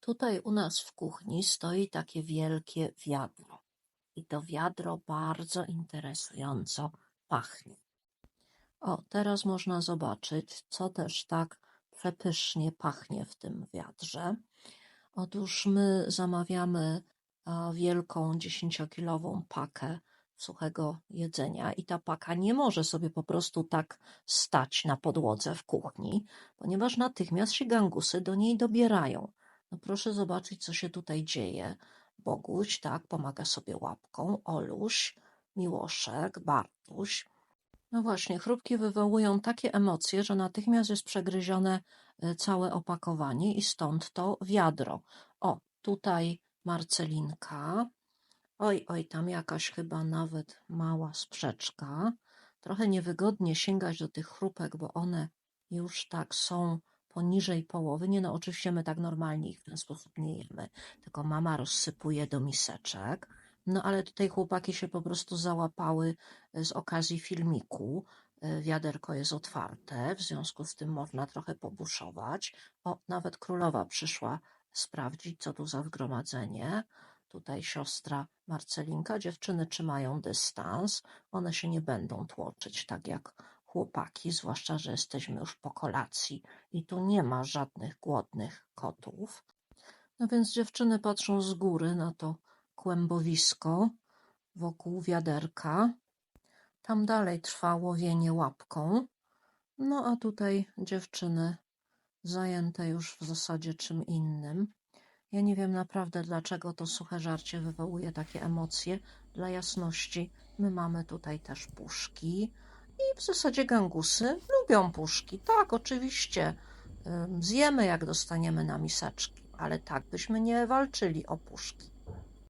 Tutaj u nas w kuchni stoi takie wielkie wiadro. I to wiadro bardzo interesująco pachnie. O, teraz można zobaczyć, co też tak przepysznie pachnie w tym wiadrze. Otóż my zamawiamy wielką dziesięciokilową pakę suchego jedzenia i ta paka nie może sobie po prostu tak stać na podłodze w kuchni, ponieważ natychmiast się gangusy do niej dobierają. No proszę zobaczyć, co się tutaj dzieje. Boguś, tak, pomaga sobie łapką, Oluś, Miłoszek, Bartuś. No właśnie, chrupki wywołują takie emocje, że natychmiast jest przegryzione y, całe opakowanie i stąd to wiadro. O, tutaj Marcelinka. Oj, oj, tam jakaś chyba nawet mała sprzeczka. Trochę niewygodnie sięgać do tych chrupek, bo one już tak są poniżej połowy. Nie no, oczywiście my tak normalnie ich w ten sposób nie jemy, tylko mama rozsypuje do miseczek. No ale tutaj chłopaki się po prostu załapały e, z okazji filmiku. E, Wiaderko jest otwarte, w związku z tym można trochę pobuszować. O, nawet królowa przyszła sprawdzić, co tu za zgromadzenie. Tutaj siostra Marcelinka. Dziewczyny trzymają dystans. One się nie będą tłoczyć tak jak chłopaki, zwłaszcza, że jesteśmy już po kolacji i tu nie ma żadnych głodnych kotów. No więc dziewczyny patrzą z góry na to kłębowisko wokół wiaderka. Tam dalej trwa łowienie łapką. No a tutaj dziewczyny zajęte już w zasadzie czym innym. Ja nie wiem naprawdę, dlaczego to suche żarcie wywołuje takie emocje. Dla jasności, my mamy tutaj też puszki i w zasadzie gangusy lubią puszki. Tak, oczywiście, zjemy jak dostaniemy na miseczki, ale tak byśmy nie walczyli o puszki.